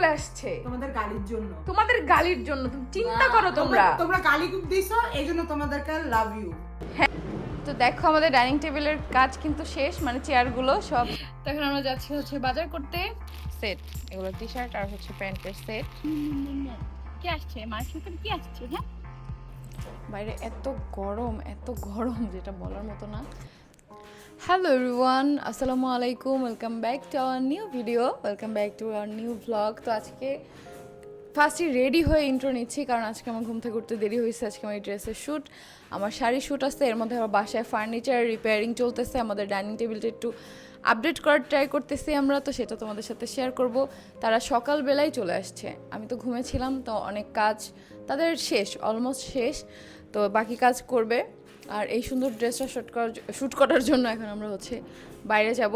চলে আসছে। তোমাদের গালির জন্য। তোমাদের গালির জন্য তুমি চিন্তা করো তোমরা। তোমরা গালি খুব দিছো এই জন্য তোমাদেরকে লাভ ইউ তো দেখো আমাদের ডাইনিং টেবিলের কাজ কিন্তু শেষ মানে চেয়ারগুলো সব। তো এখন আমরা যাচ্ছি হচ্ছে বাজার করতে। সেট এগুলো টি শার্ট আর হচ্ছে প্যান্টের সেট কি আসছে? মার্কেট কি আসছে? হ্যাঁ? বাইরে এত গরম এত গরম যেটা বলার মতো না। হ্যালো এভরিওয়ান আসসালামু আলাইকুম welcome back to our new video welcome back to our new blog তো আজকে ফার্স্টই রেডি হয়ে ইন্ট্রো নিচ্ছি, কারণ আজকে আমার ঘুম থেকে উঠতে দেরি হয়েছে। আজকে আমার এই ড্রেসের শ্যুট আমার শাড়ি শ্যুট আছে এর মধ্যে আমার বাসায় ফার্নিচার রিপেয়ারিং চলতেছে। আমাদের ডাইনিং টেবিলটা একটু আপডেট করার ট্রাই করতেছি আমরা। তো সেটা তোমাদের সাথে শেয়ার করব। তারা সকালবেলায় চলে আসছে। আমি তো ঘুমেছিলাম তো অনেক কাজ তাদের শেষ অলমোস্ট শেষ। তো বাকি কাজ করবে। আর এই সুন্দর ড্রেসটা শ্যুট করার শ্যুট করার জন্য এখন আমরা হচ্ছে বাইরে যাব।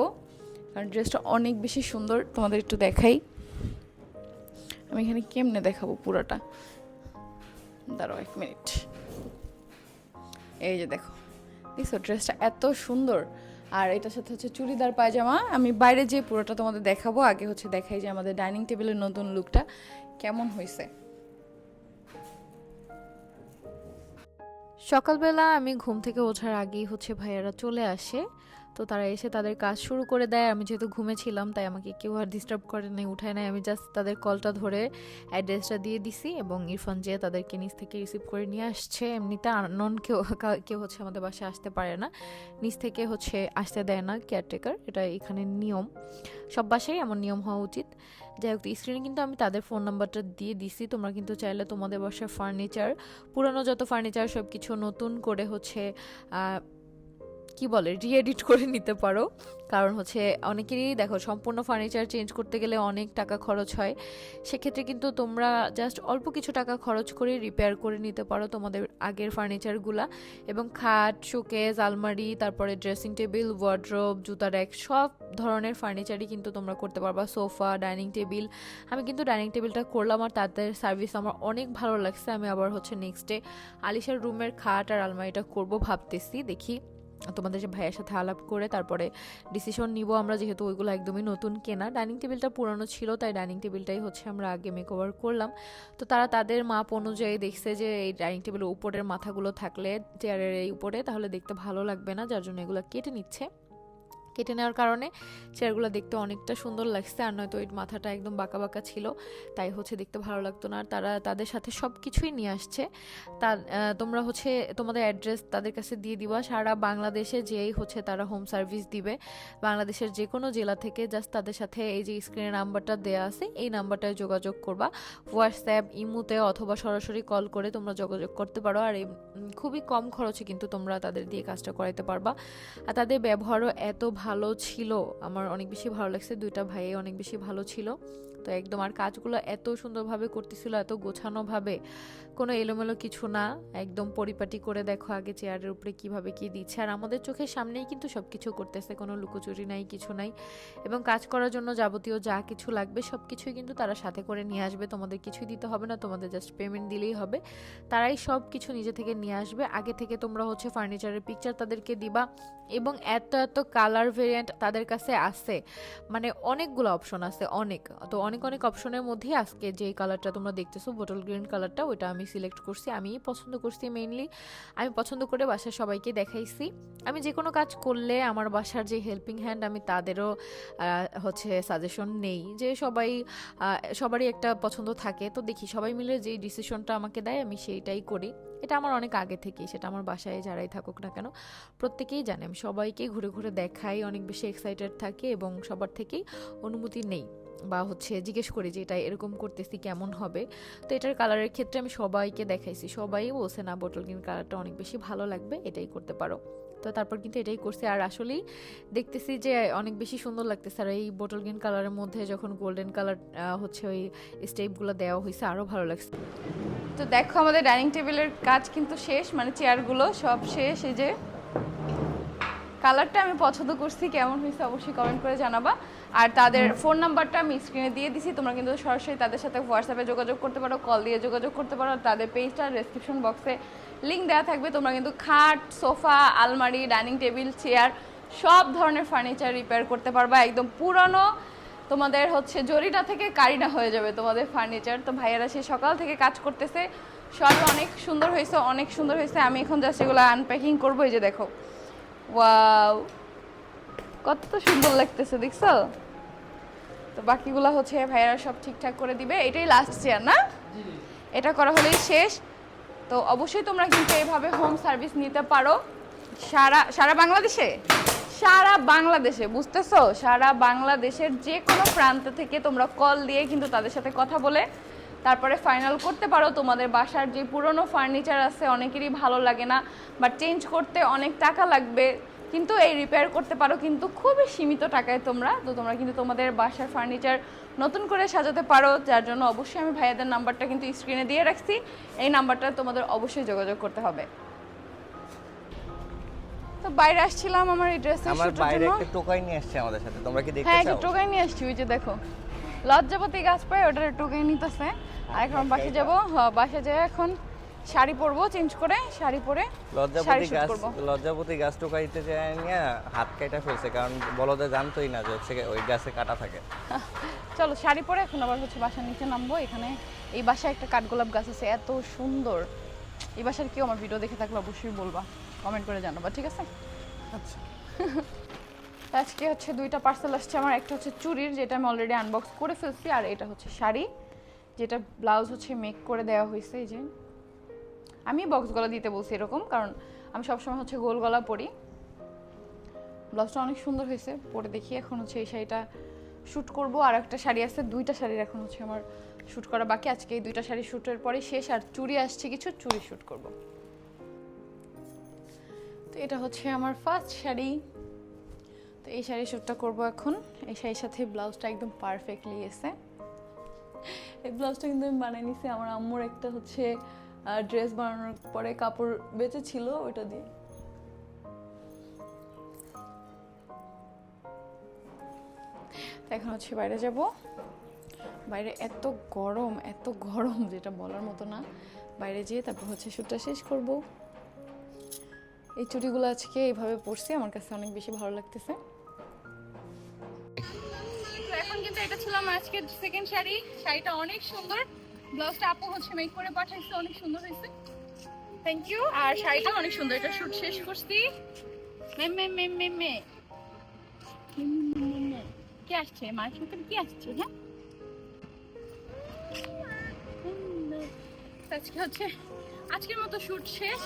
কারণ ড্রেসটা অনেক বেশি সুন্দর, তোমাদের একটু দেখাই। আমি এখানে কেমনে দেখাবো পুরোটা? দাঁড়াও এক মিনিট। এই যে দেখো, দেখছ ড্রেসটা এত সুন্দর। আর এটার সাথে হচ্ছে চুড়িদার পায়জামা। আমি বাইরে যে পুরোটা তোমাদের দেখাবো, আগে হচ্ছে দেখাই যে আমাদের ডাইনিং টেবিলের নতুন লুকটা কেমন হয়েছে সকালবেলা আমি ঘুম থেকে ওঠার আগেই হচ্ছে ভাইয়ারা চলে আসে। তো তারা এসে তাদের কাজ শুরু করে দেয়। আমি যেহেতু ঘুমেছিলাম তাই আমাকে কেউ আর ডিস্টার্ব করে নাই, উঠায় নাই। আমি জাস্ট তাদের কলটা ধরে অ্যাড্রেসটা দিয়ে দিছি এবং ইরফান যে তাদেরকে নিচ থেকে রিসিভ করে নিয়ে আসছে, এমনিতে আনন কেউ কেউ হচ্ছে আমাদের বাসায় আসতে পারে না। নিচ থেকে হচ্ছে আসতে দেয় না কেয়ারটেকার এটা এখানে নিয়ম। সব বাসায় এমন নিয়ম হওয়া উচিত। যাই হোক স্ক্রিনে কিন্তু আমি তাদের ফোন নাম্বারটা দিয়ে দিছি। তোমরা কিন্তু চাইলে তোমাদের বাসার ফার্নিচার পুরানো যত ফার্নিচার সব কিছু নতুন করে হচ্ছে কি বলে রিএডিট করে নিতে পারো। কারণ হচ্ছে অনেকেরই দেখো, সম্পূর্ণ ফার্নিচার চেঞ্জ করতে গেলে অনেক টাকা খরচ হয়। সেক্ষেত্রে কিন্তু তোমরা জাস্ট অল্প কিছু টাকা খরচ করে রিপেয়ার করে নিতে পারো তোমাদের আগের ফার্নিচারগুলা এবং খাট শোকেজ আলমারি, তারপরে ড্রেসিং টেবিল ওয়ার্ড্রোব জুতা র্যাক সব ধরনের ফার্নিচারই কিন্তু তোমরা করতে পারবা। সোফা ডাইনিং টেবিল আমি কিন্তু ডাইনিং টেবিলটা করলাম আর তাদের সার্ভিস আমার অনেক ভালো লাগছে। আমি আবার হচ্ছে নেক্সট ডে আলিশার রুমের খাট আর আলমারিটা করব ভাবতেছি, দেখি। তোমাদের ভাইয়ের সাথে আলাপ করে তারপরে ডিসিশন নিব আমরা, যেহেতু ওইগুলো একদমই নতুন কেনা। ডাইনিং টেবিলটা পুরানো ছিল, তাই ডাইনিং টেবিলটাই হচ্ছে আমরা আগে মেকওভার করলাম। তো তারা তাদের মাপ অনুযায়ী দেখছে যে এই ডাইনিং টেবিলের উপরের মাথাগুলো থাকলে চেয়ারের এই উপরে, তাহলে দেখতে ভালো লাগবে না, যার জন্য এগুলো কেটে নিচ্ছে। কেটে নেওয়ার কারণে চেয়ারগুলো দেখতে অনেকটা সুন্দর লাগছে, আর নয়তো ওই মাথাটা একদম বাঁকা বাঁকা ছিল, তাই হচ্ছে দেখতে ভালো লাগতো না। আর তারা তাদের সাথে সব কিছুই নিয়ে আসছে। তা তোমরা হচ্ছে তোমাদের অ্যাড্রেস তাদের কাছে দিয়ে দিবা। সারা বাংলাদেশে যেই হচ্ছে তারা হোম সার্ভিস দিবে। বাংলাদেশের যে কোনো জেলা থেকে জাস্ট তাদের সাথে এই যে স্ক্রিনে নাম্বারটা দেওয়া আছে, এই নাম্বারটায় যোগাযোগ করবা। হোয়াটসঅ্যাপ, ইমুতে অথবা সরাসরি কল করে তোমরা যোগাযোগ করতে পারো। আর খুবই কম খরচে কিন্তু তোমরা তাদের দিয়ে কাজটা করাইতে পারবা। আর তাদের ব্যবহারও এত ভালো ছিল। আমার অনেক বেশি ভালো লাগছে। দুইটা ভাই অনেক বেশি ভালো ছিল। তো একদম আর কাজগুলো এত সুন্দরভাবে করতেছিল, এত গোছানোভাবে, কোনো এলোমেলো কিছু না। একদম পরিপাটি করে দেখো আগে চেয়ারের উপরে কীভাবে কি দিচ্ছে। আর আমাদের চোখের সামনেই কিন্তু সব কিছু করতেছে, কোনো লুকোচুরি নাই, কিছু নাই। এবং কাজ করার জন্য যাবতীয় যা কিছু লাগবে সব কিছুই কিন্তু তারা সাথে করে নিয়ে আসবে। তোমাদের কিছুই দিতে হবে না, তোমাদের জাস্ট পেমেন্ট দিলেই হবে। তারাই সব কিছু নিজে থেকে নিয়ে আসবে। আগে থেকে তোমরা হচ্ছে ফার্নিচারের পিকচার তাদেরকে দিবা এবং এত এত কালার ভেরিয়েন্ট তাদের কাছে আছে। মানে অনেকগুলো অপশন আছে, অনেক। তো অনেক অনেক অনেক অপশনের মধ্যেই আজকে যে কালারটা তোমরা দেখতেছো বোটল গ্রিন কালারটা ওইটা আমি সিলেক্ট করছি। আমি পছন্দ করছি মেইনলি আমি পছন্দ করে বাসার সবাইকে দেখাইছি। আমি যে কোনো কাজ করলে আমার বাসার যে হেল্পিং হ্যান্ড আমি তাদেরও হচ্ছে সাজেশন নেই। যে সবাই সবারই একটা পছন্দ থাকে, তো দেখি সবাই মিলে যে ডিসিশনটা আমাকে দেয়, আমি সেইটাই করি। এটা আমার অনেক আগে থেকেই, সেটা আমার বাসায় যারাই থাকুক না কেন, প্রত্যেকেই জানে। আমি সবাইকে ঘুরে ঘুরে দেখাই, অনেক বেশি এক্সাইটেড থাকি এবং সবার থেকেই অনুমতি নেই। বা হচ্ছে জিজ্ঞেস করি যে এটা এরকম করতেছি কেমন হবে? তো এটার কালারের ক্ষেত্রে আমি সবাইকে দেখাইছি। সবাই বলছে, না বোটল গ্রিন কালারটা অনেক বেশি ভালো লাগবে, এটাই করতে পারো। তো তারপর কিন্তু এটাই করছে। আর আসলেই দেখতেছি যে অনেক বেশি সুন্দর লাগতেছে। আর এই বোটল গ্রিন কালারের মধ্যে যখন গোল্ডেন কালার হচ্ছে ওই স্টেপগুলো দেওয়া হয়েছে আরও ভালো লাগছে। তো দেখো, আমাদের ডাইনিং টেবিলের কাজ কিন্তু শেষ। মানে চেয়ারগুলো সব শেষ। এই যে কালারটা আমি পছন্দ করছি কেমন হয়েছে অবশ্যই কমেন্ট করে জানাবা। আর তাদের ফোন নাম্বারটা আমি স্ক্রিনে দিয়ে দিছি তোমরা কিন্তু সরাসরি তাদের সাথে হোয়াটসঅ্যাপে যোগাযোগ করতে পারো কল দিয়ে যোগাযোগ করতে পারো তাদের পেজটা ডেসক্রিপশন বক্সে লিঙ্ক দেওয়া থাকবে। তোমরা কিন্তু খাট সোফা আলমারি ডাইনিং টেবিল চেয়ার সব ধরনের ফার্নিচার রিপেয়ার করতে পারবা। একদম পুরনো তোমাদের হচ্ছে জরিটা থেকে কারিনা হয়ে যাবে তোমাদের ফার্নিচার তো ভাইয়েরা সেই সকাল থেকে কাজ করতেছে সবই অনেক সুন্দর হয়েছে অনেক সুন্দর হয়েছে। আমি এখন জাস্ট এগুলো আনপ্যাকিং করব এই যে দেখো। ওয়াও কত সুন্দর লাগতেছে দেখছ? তো বাকিগুলো হচ্ছে ভাইয়েরা সব ঠিকঠাক করে দিবে। এটাই লাস্ট চেয়ার না? এটা করা হলেই শেষ। তো অবশ্যই তোমরা কিন্তু এভাবে হোম সার্ভিস নিতে পারো। সারা সারা বাংলাদেশে? সারা বাংলাদেশে বুঝতেছো? সারা বাংলাদেশের যে কোনো প্রান্ত থেকে তোমরা কল দিয়ে কিন্তু তাদের সাথে কথা বলে তারপরে ফাইনাল করতে পারো। তোমাদের বাসার যে পুরনো ফার্নিচার আছে অনেকেরই ভালো লাগে না বা চেঞ্জ করতে অনেক টাকা লাগবে। কিন্তু এই রিপেয়ার করতে পারো কিন্তু খুবই সীমিত টাকায় তোমরা। তো তোমরা কিন্তু তোমাদের বাসার ফার্নিচার নতুন করে সাজাতে পারো যার জন্য অবশ্যই আমি ভাইয়াদের নাম্বারটা কিন্তু স্ক্রিনে দিয়ে রাখছি। এই নাম্বারটা তোমাদের অবশ্যই যোগাযোগ করতে হবে। তো বাইরে আসছিলাম আমার এই ড্রেসের আমার বাইরে একটা টোকাই নিয়ে আসছে আমাদের সাথে তোমরা কি দেখতে হ্যাঁ একটা টোকাই নিয়ে আসছি ওই যে দেখো। লজ্জাপতি গাছ পায় ওটার টোকাই নিতেছে। আর এখন বাসে যাব। হ্যাঁ বাসে যেয়ে এখন শাড়ি পরবো চেঞ্জ করে শাড়ি পরে লজ্জাপতি গাছ। লজ্জাপতি গাছ টোকাইতে যায় নিয়ে হাত কেটে ফেলছে কারণ বলদে জানতোই না যে হচ্ছে ওই গাছে কাটা থাকে। চলো শাড়ি পরে এখন আবার হচ্ছে বাসার নিচে নামবো। এখানে এই বাসায় একটা কাঠগোলাপ গাছ আছে এত সুন্দর। এই বাসার কেউ আমার ভিডিও দেখে থাকলে অবশ্যই বলবা কমেন্ট করে জানাবা ঠিক আছে? আচ্ছা। আজকে হচ্ছে দুইটা পার্সেল আসছে আমার একটা হচ্ছে চুরির যেটা আমি অলরেডি আনবক্স করে ফেলছি আর এটা হচ্ছে শাড়ি। যেটা ব্লাউজ হচ্ছে মেক করে দেওয়া হয়েছে, এই যে। আমি বক্স গলা দিতে বলছি এরকম, কারণ আমি সবসময় হচ্ছে গোল গলা পরি। ব্লাউজটা অনেক সুন্দর হয়েছে, পরে দেখি এখন হচ্ছে এই শাড়িটা শ্যুট করব। আর একটা শাড়ি আছে, দুইটা শাড়ির এখন হচ্ছে আমার শ্যুট করা বাকি। আজকে এই দুইটা শাড়ি শ্যুটের পরে শেষ, আর চুড়ি আসছে কিছু, চুড়ি শ্যুট করব। তো এটা হচ্ছে আমার ফার্স্ট শাড়ি। তো এই শাড়ি শ্যুটটা করব এখন। এই শাড়ির সাথে ব্লাউজটা একদম পারফেক্টলি এসে। এই ব্লাউজটা কিন্তু আমি বানিয়ে নিছি। আমার আম্মুর একটা হচ্ছে ড্রেস বানানোর পরে কাপড় বেঁচে ছিল ওইটা দিয়ে। এখন হচ্ছে বাইরে যাব। বাইরে এত গরম এত গরম, যেটা বলার মতো না। বাইরে যেয়ে তারপর হচ্ছে শ্যুটটা শেষ করব। এই চুড়িগুলো আজকে এইভাবে পরছি, আমার কাছে অনেক বেশি ভালো লাগতেছে। আমার আজকের সেকেন্ড শাড়ি। শাড়িটা অনেক সুন্দর। ব্লাউজটা আপু হচ্ছে মেক করে পাঠাইছে, অনেক সুন্দর হয়েছে। থ্যাংক ইউ আর শাড়িটা অনেক সুন্দর, এটা শুট শেষ করছি। মে মে মে মে মে। কি আসছে? মার সাথে কি আসছে হ্যাঁ? আজকে হচ্ছে, আজকের মতো শুট শেষ।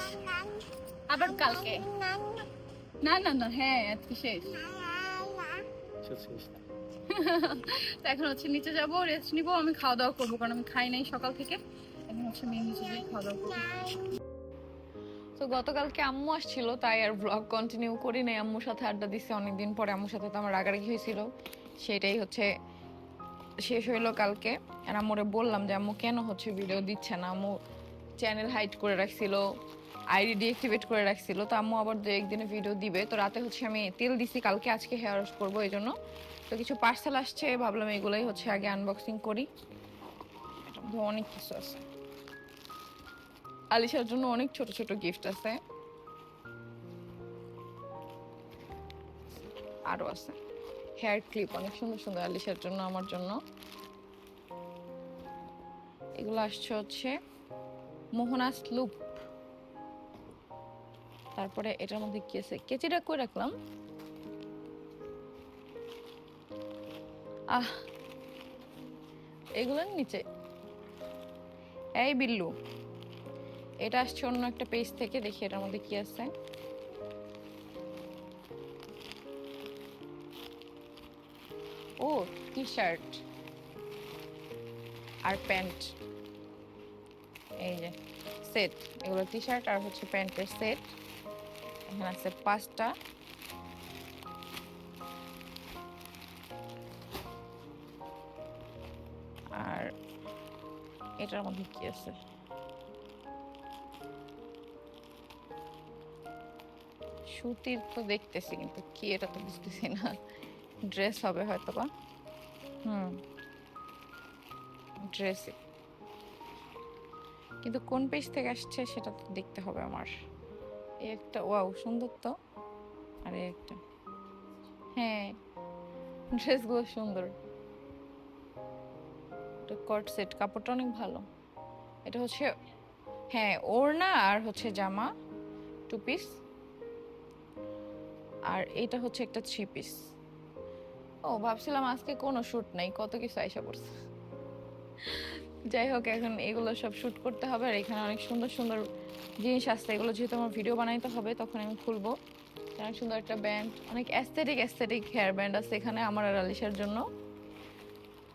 আবার কালকে। না না না হ্যাঁ আজকে শেষ। তো এখন হচ্ছে নিচে যাব রেস্ট নিব, আমি খাওয়া দাওয়া করব, কারণ আমি খাই নাই সকাল থেকে। এখন হচ্ছে মেয়ে নিচে গিয়ে খাওয়া দাওয়া করব। তো গতকালকে আম্মু আসছিল, তাই আর ব্লগ কন্টিনিউ করি নাই। আম্মুর সাথে আড্ডা দিছি, অনেকদিন পরে আম্মুর সাথে তো আমার রাগারাগি হয়েছিল। সেটাই হচ্ছে শেষ হইল কালকে। আর আম্মুরে বললাম যে, আম্মু কেন হচ্ছে ভিডিও দিচ্ছে না? আম্মু চ্যানেল হাইড করে রাখছিল আইডি ডিঅ্যাক্টিভেট করে রাখছিল। তো আম্মু আবার দু একদিনে ভিডিও দিবে। তো রাতে হচ্ছে আমি তেল দিছি, কালকে আজকে হেয়ার ওয়াশ করব এই জন্য তো কিছু পার্সেল আসছে, ভাবলাম এগুলোই হচ্ছে আগে আনবক্সিং করি। অনেক কিছু আছে। আলিশার জন্য অনেক ছোট ছোট গিফট আছে। আরও আছে। হেয়ার ক্লিপ অনেক সুন্দর সুন্দর আলিশার জন্য, আমার জন্য। এগুলো আসছে হচ্ছে মোহনাস স্লুপ তারপরে এটার মধ্যে কি আছে? কেচিটা কই রাখলাম? আহ এগুলোর নিচে। এই বিল্লু, এটা আসছে অন্য একটা পেজ থেকে, দেখি এটার মধ্যে কি আছে। ও টি শার্ট আর প্যান্ট এই যে সেট এগুলো টি শার্ট আর হচ্ছে প্যান্টের সেট এখানে আছে পাঁচটা। এটার মধ্যে কি আছে? সুতির তো দেখতেছি, কিন্তু কি এটা তো বুঝতেছি না। ড্রেস হবে হয়তো বা হুম। ড্রেসে কিন্তু কোন পেজ থেকে আসছে সেটা তো দেখতে হবে আমার। এই একটা, ওয়াও, সুন্দর তো। আর একটা। হ্যাঁ ড্রেসগুলো সুন্দর। এটা কট সেট কাপড়টা অনেক ভালো। এটা হচ্ছে হ্যাঁ ওড়না আর হচ্ছে জামা টু পিস আর এটা হচ্ছে একটা থ্রি পিস ও, ভাবছিলাম আজকে কোনো শ্যুট নাই, কত কিছু আইসা পড়ছে। যাই হোক, এখন এগুলো সব শ্যুট করতে হবে আর এখানে অনেক সুন্দর সুন্দর জিনিস আসছে। এগুলো যেহেতু আমার ভিডিও বানাইতে হবে, তখন আমি খুলবো। অনেক সুন্দর একটা ব্যান্ড অনেক অ্যাস্থেটিক অ্যাস্থেটিক হেয়ার ব্যান্ড আছে এখানে আমার আর আলিশার জন্য।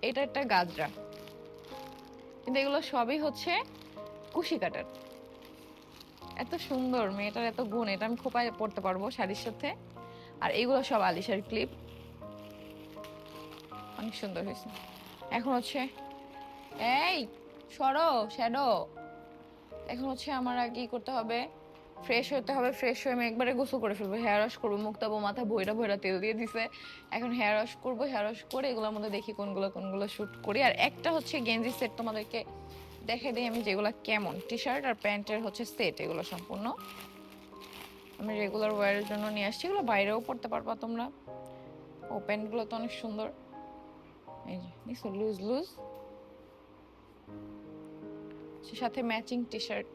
এটা একটা গাজরা। কিন্তু এগুলো সবই হচ্ছে কুশি কাটার। এত সুন্দর, মেয়েটার এত গুণ, এটা আমি খোপায় পড়তে পারব শাড়ির সাথে। আর এগুলো সব আলিশার ক্লিপ। অনেক সুন্দর হয়েছে। এখন হচ্ছে, এই, সরো শ্যাডো এখন হচ্ছে আমার কি করতে হবে? ফ্রেশ হতে হবে, ফ্রেশ হয়ে আমি একবারে গোসল করে ফেলব। হেয়ার ওয়াশ করব মুক্তাবো মাথা ভৈরা ভৈরা তেল দিয়ে দিছে। এখন হেয়ার ওয়াশ করব হেয়ার ওয়াশ করে এগুলোর মধ্যে দেখি কোনগুলো কোনগুলো শ্যুট করি। আর একটা হচ্ছে গেঞ্জি সেট তোমাদেরকে দেখে দিই আমি যেগুলো কেমন। টি শার্ট আর প্যান্টের হচ্ছে সেট এগুলো সম্পূর্ণ। আমি রেগুলার ওয়ারের জন্য নিয়ে আসছি। এগুলো বাইরেও পড়তে পারবা তোমরা। ও প্যান্টগুলো তো অনেক সুন্দর। এই যে লুজ লুজ সাথে ম্যাচিং টি শার্ট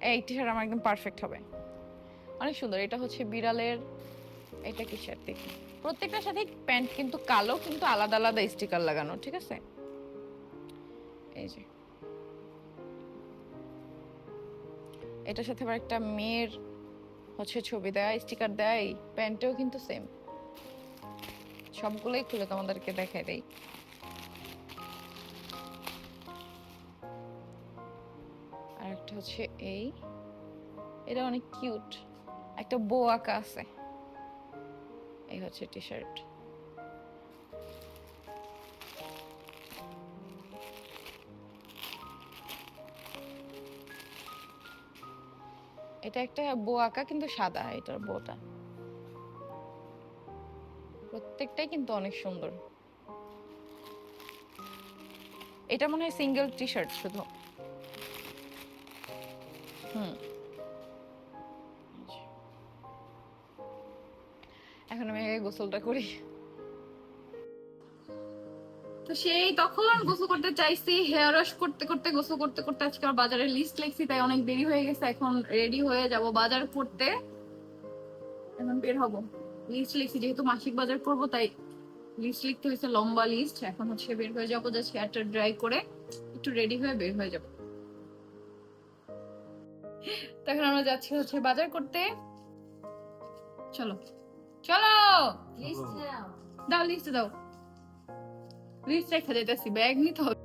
এই টি শার্ট আমার একদম পারফেক্ট হবে। অনেক সুন্দর, এটা হচ্ছে বিড়ালের, এটা কি শার্ট দেখি? প্রত্যেকটার সাথে প্যান্ট কিন্তু কালো, কিন্তু আলাদা আলাদা স্টিকার লাগানো, ঠিক আছে? এই যে। এটার সাথে আবার একটা মেয়ের হচ্ছে ছবি দেয় স্টিকার দেয় প্যান্টেও কিন্তু সেম সবগুলোই খুলে তোমাদেরকে দেখাই দেই। হচ্ছে এই। এটা অনেক কিউট। একটা বো আঁকা আছে। এই হচ্ছে টি শার্ট এটা একটা বো আঁকা, কিন্তু সাদা এটার বোটা প্রত্যেকটাই কিন্তু অনেক সুন্দর। এটা মনে হয় সিঙ্গেল টি শার্ট শুধু। এখন আমি গোসলটা করি। তো সেই তখন গোসল করতে চাইছি হেয়ার ওয়াশ করতে করতে, গোসল করতে করতে আজকে আমার বাজারের লিস্ট লিখছি, তাই অনেক দেরি হয়ে গেছে, এখন রেডি হয়ে যাব বাজার করতে। এখন বের হব। লিস্ট লিখছি, যেহেতু মাসিক বাজার করব, তাই লিস্ট লিখতে হয়েছে লম্বা লিস্ট এখন হচ্ছে বের হয়ে যাব জাস্ট হেয়ারটা ড্রাই করে, একটু রেডি হয়ে বের হয়ে যাব। তো এখন আমরা যাচ্ছি হচ্ছে বাজার করতে। চলো। চলো! দাও লিস্ট দাও। লিস্ট রেখে যেতেছি ব্যাগ নিতে হবে।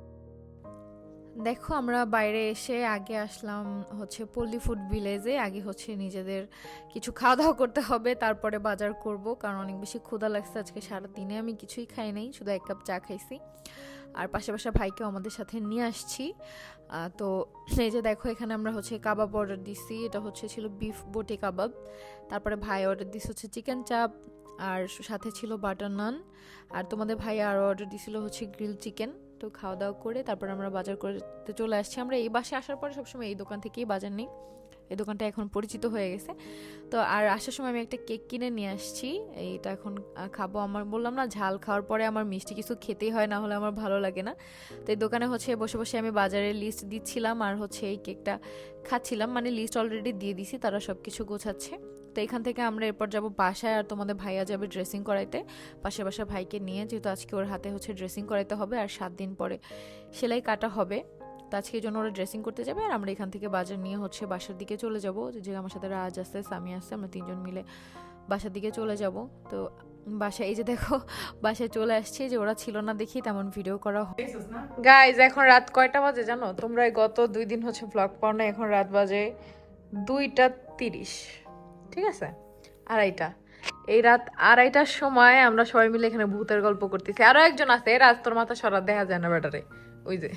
দেখো আমরা বাইরে এসে আগে আসলাম হচ্ছে পল্লী ফুড ভিলেজে। আগে হচ্ছে নিজেদের কিছু খাওয়া দাওয়া করতে হবে তারপরে বাজার করব কারণ অনেক বেশি ক্ষুধা লাগছে আজকে সারা দিনে আমি কিছুই খাই নাই শুধু এক কাপ চা খাইছি। আর পাশে পাশে ভাইকেও আমাদের সাথে নিয়ে আসছি। তো এই যে দেখো, এখানে আমরা হচ্ছে কাবাব অর্ডার দিছি। এটা হচ্ছে ছিল বিফ বোটে কাবাব। তারপরে ভাই অর্ডার দিছে হচ্ছে চিকেন চাপ আর সাথে ছিল বাটার নান আর তোমাদের ভাই আরও অর্ডার দিছিল হচ্ছে গ্রিল চিকেন তো খাওয়া দাওয়া করে তারপর আমরা বাজার করতে চলে আসছি। আমরা এই বাসে আসার পরে সবসময় এই দোকান থেকেই বাজার নিই। এই দোকানটা এখন পরিচিত হয়ে গেছে। তো আর আসার সময় আমি একটা কেক কিনে নিয়ে আসছি। এইটা এখন খাব আমার। বললাম না, ঝাল খাওয়ার পরে আমার মিষ্টি কিছু খেতেই হয়, না হলে আমার ভালো লাগে না। তো এই দোকানে হচ্ছে বসে বসে আমি বাজারের লিস্ট দিচ্ছিলাম আর হচ্ছে এই কেকটা খাচ্ছিলাম। মানে লিস্ট অলরেডি দিয়ে দিছি, তারা সব কিছু গোছাচ্ছে। তো এখান থেকে আমরা এরপর যাব বাসায় আর তোমাদের ভাইয়া যাবে ড্রেসিং করাইতে। পাশের বাসা ভাইকে নিয়ে, যেহেতু আজকে ওর হাতে হচ্ছে ড্রেসিং করাইতে হবে আর সাত দিন পরে সেলাই কাটা হবে। তো আজকে জন্য ওরা ড্রেসিং করতে যাবে আর আমরা এখান থেকে বাজার নিয়ে হচ্ছে বাসার দিকে চলে যাব। যে আমার সাথে রাজ আসছে সামি আসছে আমরা তিনজন মিলে বাসার দিকে চলে যাব। তো বাসায় এই যে দেখো, বাসায় চলে আসছে যে ওরা ছিল না দেখি তেমন ভিডিও করা না গাইজ এখন রাত কয়টা বাজে জানো? তোমরা গত দুই দিন হচ্ছে ব্লগ পাও না এখন রাত বাজে দুইটা তিরিশ। ঠিক আছে? আড়াইটা। এই রাত আড়াইটার সময় আমরা সবাই মিলে এখানে ভূতের গল্প করতেছি। আরও একজন আছে রাজ তোর মাথা সরা দেখা যায় না ব্যাটারে। ওই যে।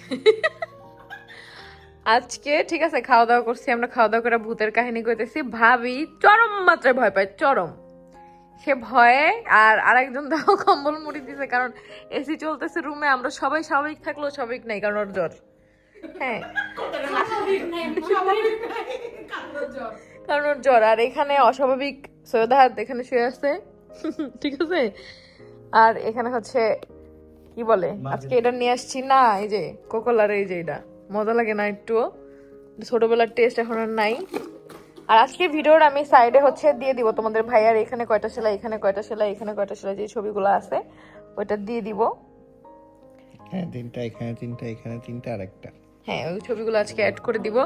আজকে ঠিক আছে খাওয়া দাওয়া করছি আমরা খাওয়া দাওয়া করে ভূতের কাহিনী করতেছি ভাবি চরম মাত্রায় ভয় পায় চরম। সে ভয়ে আর আরেকজন দাও কম্বল মুড়ি দিছে কারণ এসি চলতেছে রুমে আমরা সবাই স্বাভাবিক থাকলেও স্বাভাবিক নাই কারণ ওর জ্বর। হ্যাঁ। কারণ ওর জ্বর। আর এখানে অস্বাভাবিক সৈয়দ হাত এখানে শুয়ে আছে। ঠিক আছে? আর এখানে হচ্ছে কি বলে? আজকে এটা নিয়ে আসছি না এই যে কোকোলার এই যে এটা। মজা লাগে না একটু ছোটবেলার টেস্ট এখন আর নাই। আর আজকে ভিডিওর আমি সাইডে হচ্ছে দিয়ে দিব তোমাদের ভাইয়ার এখানে কয়টা সেলাই এখানে কয়টা সেলাই এখানে কয়টা সেলাই যে ছবিগুলো আছে ওইটা দিয়ে দিব। হ্যাঁ তিনটা এখানে তিনটা এখানে তিনটা আর একটা হ্যাঁ ওই ছবিগুলো আজকে অ্যাড করে দিব।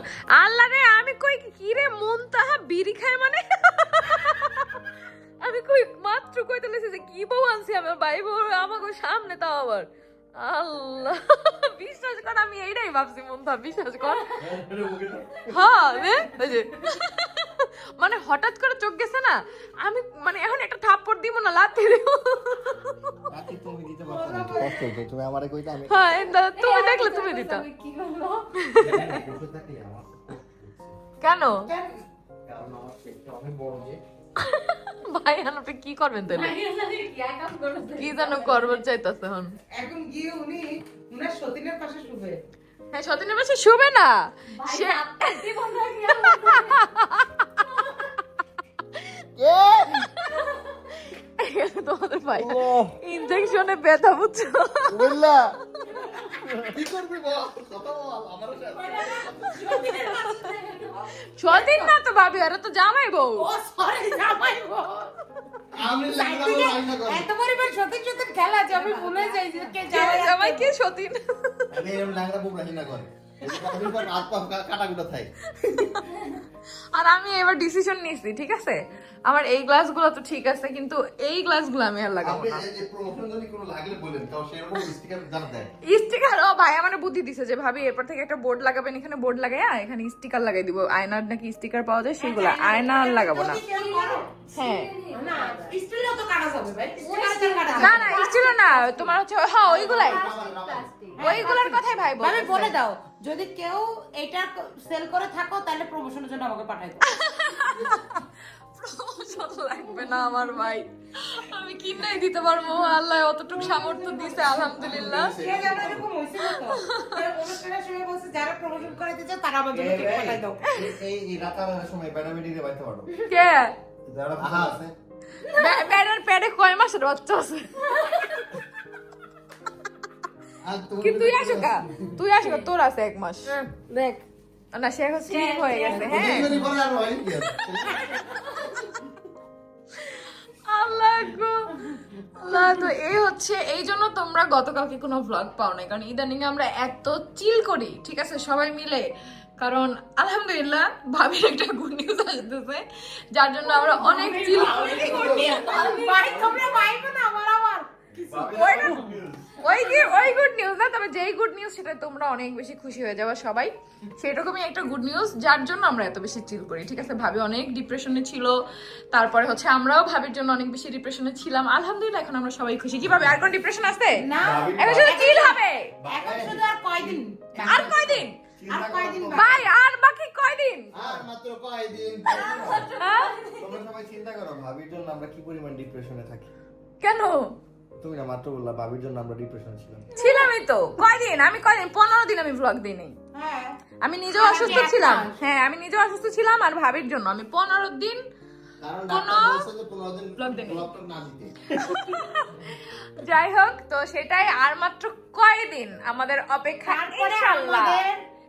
আল্লাহ রে আমি কই কি রে মন তাহা বিড়ি খায় মানে? আমি কই মাত্র কইতে লেছি যে কি বউ আনছি আমার ভাই বউ আমাকে সামনে তাও আবার। আল্লাহ বিশ্বাস কর আমি এইটাই ভাবছি মন তা বিশ্বাস কর। হ্যাঁ রে ওই যে। মানে হঠাৎ করে চোখ গেছে না আমি মানে এখন একটা থাপ্পড় দিব না লাথি দিব। বাকি তুমি দিতে পারছ না। কষ্ট হতো তুমি আমারে কইতে আমি হ্যাঁ তুমি দেখলে তুমি দিতা। কেন? ভাই আপনি কি করবেন তাহলে? কি যেন করবার চাইতেছে এখন? এখন গিয়ে উনি উনার সতীনের পাশে শুবে। হ্যাঁ সতীনের পাশে শুবে না? সে তোমাদের ভাই ইনজেকশনে ব্যথা বুঝছ? বললা কি করবি বল? কথা বল আমার সতীন না তো ভাবি আরে তো জামাই বউ। ও সরি জামাই বউ। আমি এত পরিমাণ সতীন সতীন খেলা আছে আমি ভুলে যাই যে কে জামাই কে সতীন আমি এরকম ল্যাংড়া বউ রাখি না করে। আর আমি এবার ডিসিশন নিয়েছি ঠিক আছে? আমার এই গ্লাসগুলো তো ঠিক আছে কিন্তু এই গ্লাসগুলো আমি আর লাগাবো না। এই যে প্রমোশন যদি কোনো লাগলে বলেন তাও সেরকম স্টিকার ও ভাই আমার বুদ্ধি দিছে যে ভাবি এরপর থেকে একটা বোর্ড লাগাবেন এখানে বোর্ড লাগাই এখানে স্টিকার লাগাই দিব। আয়নার নাকি স্টিকার পাওয়া যায় সেগুলো আয়না আর লাগাবো না। হ্যাঁ না স্টিলও তো কাটা যাবে ভাই স্টিল কাটা যাবে। না না না তোমার হচ্ছে হ্যাঁ ওইগুলাই। ওইগুলোর কথাই ভাই বলে দাও যদি কেউ এটা সেল করে থাকো তাহলে প্রমোশনের জন্য আমাকে পাঠাই দাও। প্রমোশন লাগবে না আমার ভাই। আমি কিনাই দিতে পারব। আল্লাহ অতটুকু সামর্থ্য দিছে আলহামদুলিল্লাহ। যারা প্রমোশন করাইতে চায় তারা কেক পাঠাই দাও। এই এই রাতার সময় ব্যানামেটি দিয়ে বাইতে পারো। কে? যারা ভালো আছে। ব্যা- প্যাডে কয় মাসের বাচ্চা আছে? আর তুমি কি তুই আসো কা তুই আসো তোর আছে এক মাস। দেখ। না সে এখন স্লিম হয়ে গেছে হ্যাঁ। করে আর হয়? আল্লাহ গো। তো এই হচ্ছে এই জন্য তোমরা গতকালকে কোনো ভ্লগ পাও না কারণ ইদানিং আমরা এত চিল করি ঠিক আছে সবাই মিলে। কারণ আলহামদুলিল্লাহ ভাবির একটা গুড নিউজ আসতেছে যার জন্য আমরা অনেক চিল ভাই ওই কি ওই গুড নিউজ না? তবে যেই গুড নিউজ সেটা তোমরা অনেক বেশি খুশি হয়ে যাবে সবাই। সেরকমই একটা গুড নিউজ যার জন্য আমরা এত বেশি চিল করি ঠিক আছে? ভাবি অনেক ডিপ্রেশনে ছিল তারপরে হচ্ছে আমরাও ভাবির জন্য অনেক বেশি ডিপ্রেশনে ছিলাম। আলহামদুলিল্লাহ এখন আমরা সবাই খুশি। কীভাবে আর কোন ডিপ্রেশন আছে? না। এখন শুধু চিল হবে। এখন শুধু আর কয়দিন? আর কয়দিন? আর কয়দিন ভাই আর বাকি কয়দিন? আর মাত্র কয়দিন? হ্যাঁ? তোমরা সবাই চিন্তা করো ভাবির জন্য আমরা কি পরিমাণ ডিপ্রেশনে থাকি? কেন? তুমি না মাত্র বললা ভাবির জন্য আমরা ডিপ্রেশনে ছিলাম। ছিলামই তো। কয়দিন? আমি কয়দিন? পনেরো দিন আমি ভ্লগ দিই নাই হ্যাঁ। আমি নিজেও অসুস্থ ছিলাম। হ্যাঁ আমি নিজেও অসুস্থ ছিলাম আর ভাবির জন্য। আমি পনেরো দিন কারণ কোনো ডাক্তার বলছে যে 15 দিন vlog দেয়নি। ব্লগটা না দিতে। যাই হোক তো সেটাই আর মাত্র কয়দিন আমাদের অপেক্ষা। ইনশাআল্লাহ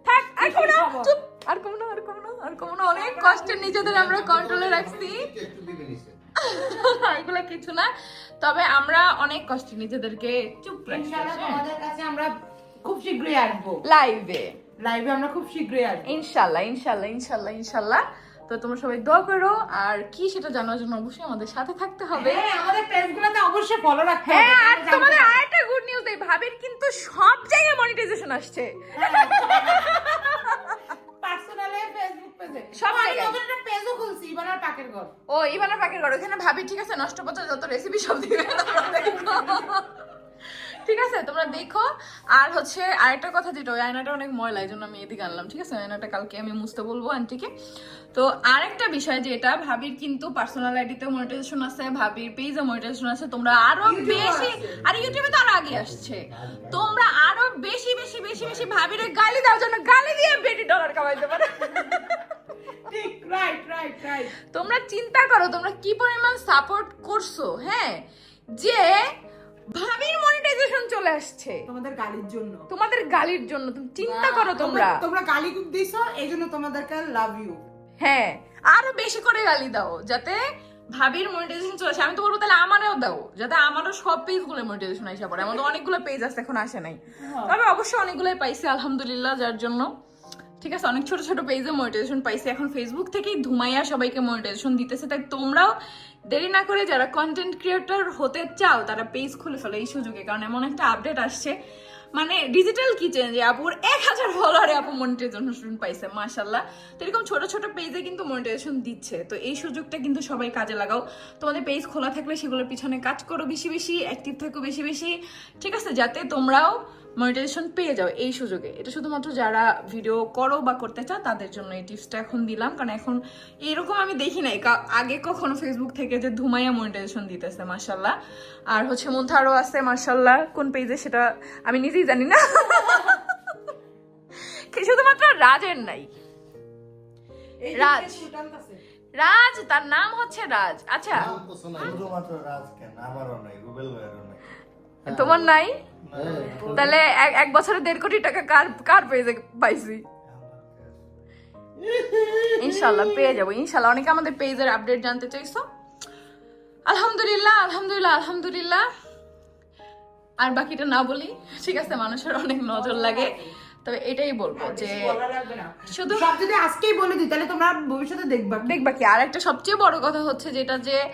থাক আর কমো না খবর। চুপ। আর কমো না আর কমো না আর কমো না। অনেক কষ্টে নিজেদের আমরা কন্ট্রোলে রাখছি। এগুলো কিছু না। তবে আমরা অনেক কষ্টে নিজেদেরকে চুপ রাখছি ইনশাআল্লাহ কাছে আমরা খুব শীঘ্রই আসব। লাইভে লাইভে আমরা খুব শীঘ্রই আসব। ইনশাল্লাহ ইনশাল্লাহ ইনশাল্লাহ ইনশাল্লাহ তো তোমরা সবাই দোয়া করো আর কি সেটা জানার জন্য অবশ্যই আমাদের সাথে থাকতে হবে। হ্যাঁ আমাদের পেজগুলোতে অবশ্যই ফলো রাখতে হবে। হ্যাঁ আর তোমাদের আরেকটা গুড নিউজ এই ভাবির কিন্তু সব জায়গায় মনিটাইজেশন আসছে। খুলছি ইবানার পাকের ঘর। ও ইভানা পাকের ঘর। ওখানে ভাবি ঠিক আছে নষ্ট পচা যত রেসিপি সব দিবে। ঠিক আছে? তোমরা দেখো। আর হচ্ছে আরেকটা কথা যেটা ওই আয়নাটা অনেক ময়লা এই জন্য আমি এদিকে আনলাম ঠিক আছে? আয়নাটা কালকে আমি মুছতে বলব আন্টিকে। তো আরেকটা বিষয় যেটা ভাবির কিন্তু পার্সোনাল আইডিতে মনিটাইজেশন আছে ভাবির পেজে মনিটাইজেশন আছে তোমরা আরও বেশি আর ইউটিউবে তো আরও আগে আসছে। তোমরা আরও বেশি বেশি বেশি বেশি ভাবির গালি দাও যেন গালি দিয়ে বেটি ডলার কামাইতে পারে। রাইট রাইট রাইট তোমরা চিন্তা করো তোমরা কি পরিমাণ সাপোর্ট করছ হ্যাঁ? যে ভাবির মনিটাইজেশন চলে আসছে। তোমাদের গালির জন্য। তোমাদের গালির জন্য তুমি চিন্তা করো তোমরা। তোমরা গালি দিছো এই জন্য তোমাদেরকে লাভ ইউ হ্যাঁ আরও বেশি করে গালি দাও যাতে ভাবির মনিটাইজেশন চলে আসে। আমি তো বলব তাহলে আমারও দাও যাতে আমারও সব পেজগুলো মনিটাইজেশন আসে পড়ে। আমাদের অনেকগুলো পেজ আছে এখন আসে নাই। তবে অবশ্যই অনেকগুলোই পাইছি আলহামদুলিল্লাহ যার জন্য। ঠিক আছে, অনেক ছোট ছোট পেজে মনিটাইজেশন পাইছে। এখন ফেসবুক থেকেই ধুমাইয়া সবাইকে মনিটাইজেশন দিতেছে। তাই তোমরাও দেরি না করে যারা কন্টেন্ট ক্রিয়েটর হতে চাও, তারা পেজ খুলে ফেলো এই সুযোগে। কারণ এমন একটা আপডেট আসছে। মানে ডিজিটাল কিচেন যে আপুর এক হাজার ফলোয়ারে আপু মনিটাইজেশন পাইছে মাশাল্লাহ তো এরকম ছোট ছোট পেজে কিন্তু মনিটাইজেশন দিচ্ছে। তো এই সুযোগটা কিন্তু সবাই কাজে লাগাও। তোমাদের পেজ খোলা থাকলে সেগুলোর পিছনে কাজ করো বেশি বেশি অ্যাক্টিভ থাকো বেশি বেশি। ঠিক আছে, যাতে তোমরাও মনিটাইজেশন পেয়ে যাও এই সুযোগে। এটা শুধুমাত্র যারা ভিডিও করো বা করতে চাও তাদের জন্য এই টিপসটা এখন দিলাম। কারণ এখন এরকম আমি দেখি নাই। কা- আগে কখনো ফেসবুক থেকে যে ধুমাইয়া মনিটাইজেশন দিতেছে মার্শাল্লাহ আর হচ্ছে মুন্থারও আছে মার্শাল্লাহ কোন পেজে সেটা আমি নিজেই জানি না। শুধুমাত্র রাজের নাই। রাজ। রাজ তার নাম হচ্ছে রাজ। আচ্ছা। তোমার নাই? তাহলে এক- বছরে দেড় কোটি টাকা কার কার পেজে পাইছি? ইনশাল্লাহ পেয়ে যাব। ইনশাল্লাহ অনেকে আমাদের পেজের আপডেট জানতে চাইছো? আলহামদুলিল্লাহ আলহামদুলিল্লাহ আলহামদুলিল্লাহ। আর বাকিটা না বলি ঠিক আছে মানুষের অনেক নজর লাগে। তবে এটাই বলব যে শুধু সব যদি আজকেই বলে দিই তাহলে তোমরা ভবিষ্যতে দেখবা। দেখবা কি? আর একটা সবচেয়ে বড় কথা হচ্ছে যেটা যে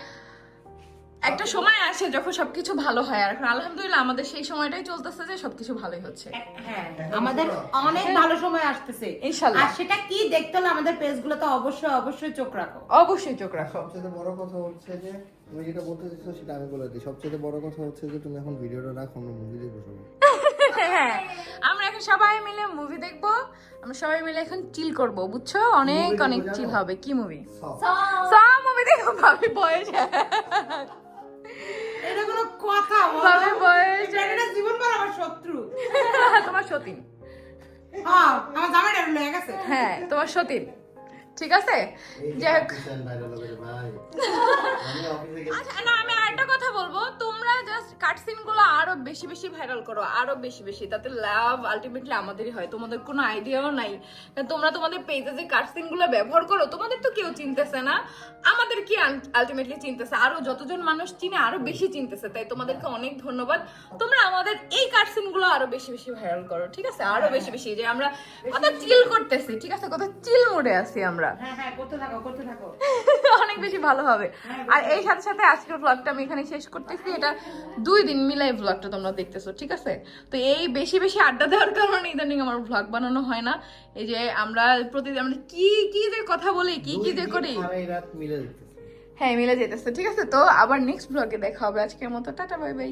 একটা সময় আসে যখন সবকিছু ভালো হয় আর এখন আলহামদুলিল্লাহ আমাদের সেই সময়টাই চলতেছে যে সবকিছু ভালোই হচ্ছে। হ্যাঁ আমাদের অনেক ভালো সময় আসতেছে। ইনশাল্লাহ। আর সেটা কি দেখতে হলে আমাদের পেজগুলোতে অবশ্যই অবশ্যই চোখ রাখো। অবশ্যই চোখ রাখো। সবচেয়ে বড় কথা হচ্ছে যে তুমি যেটা বলতে চাইছো সেটা আমি বলে দিই। সবচেয়ে বড় কথা হচ্ছে যে তুমি এখন ভিডিওটা রাখো আমরা মুভি দেখব সবাই। হ্যাঁ আমরা এখন সবাই মিলে মুভি দেখব। আমরা সবাই মিলে এখন চিল করব বুঝছ? অনেক অনেক চিল হবে। কি মুভি সব সব মুভি দেখো ভাবি বয়স। এটা কোনো কথা বলো? ভাবি বয়স এটা জীবনভর আমার শত্রু। তোমার সতীন। হ্যাঁ আমার জামাইটা রইল এক আছে হ্যাঁ তোমার সতীন। ঠিক আছে? আচ্ছা না আমি আরেকটা কথা বলব। তোমরা জাস্ট কাটসিনগুলো আরও বেশি বেশি ভাইরাল করো আরও বেশি বেশি। তাতে লাভ আলটিমেটলি আমাদেরই হয়। তোমাদের কোনো আইডিয়াও নাই। তোমরা তোমাদের পেজে যে কাটসিনগুলো ব্যবহার করো তোমাদের তো কেউ চিনতেছে না। আমাদের কি আলটিমেটলি চিনতেছে? আরও যতজন মানুষ চিনে আরও বেশি চিনতেছে। তাই তোমাদেরকে অনেক ধন্যবাদ। তোমরা আমাদের এই কাটসিনগুলো আরও বেশি বেশি ভাইরাল করো ঠিক আছে? আরও বেশি বেশি। যে আমরা কত চিল করতেছি ঠিক আছে? কত চিল মোডে আছি আমরা। হ্যাঁ হ্যাঁ করতে থাকো করতে থাকো। অনেক বেশি ভালো হবে। আর এই সাথে সাথে আজকের ব্লগটা আমি এখানে শেষ করতেছি। এটা দুই দিন মিলাই ব্লগটা তোমরা দেখতেছো ঠিক আছে? তো এই বেশি বেশি আড্ডা দেওয়ার কারণে ইদানিং আমার ব্লগ বানানো হয় না। এই যে আমরা প্রতিদিন আমরা কি কি যে কথা বলি কি কি যে করি? হ্যাঁ মিলে যেতেছে ঠিক আছে? তো আবার নেক্সট ব্লগে দেখা হবে। আজকের মতো টাটা বাই বাই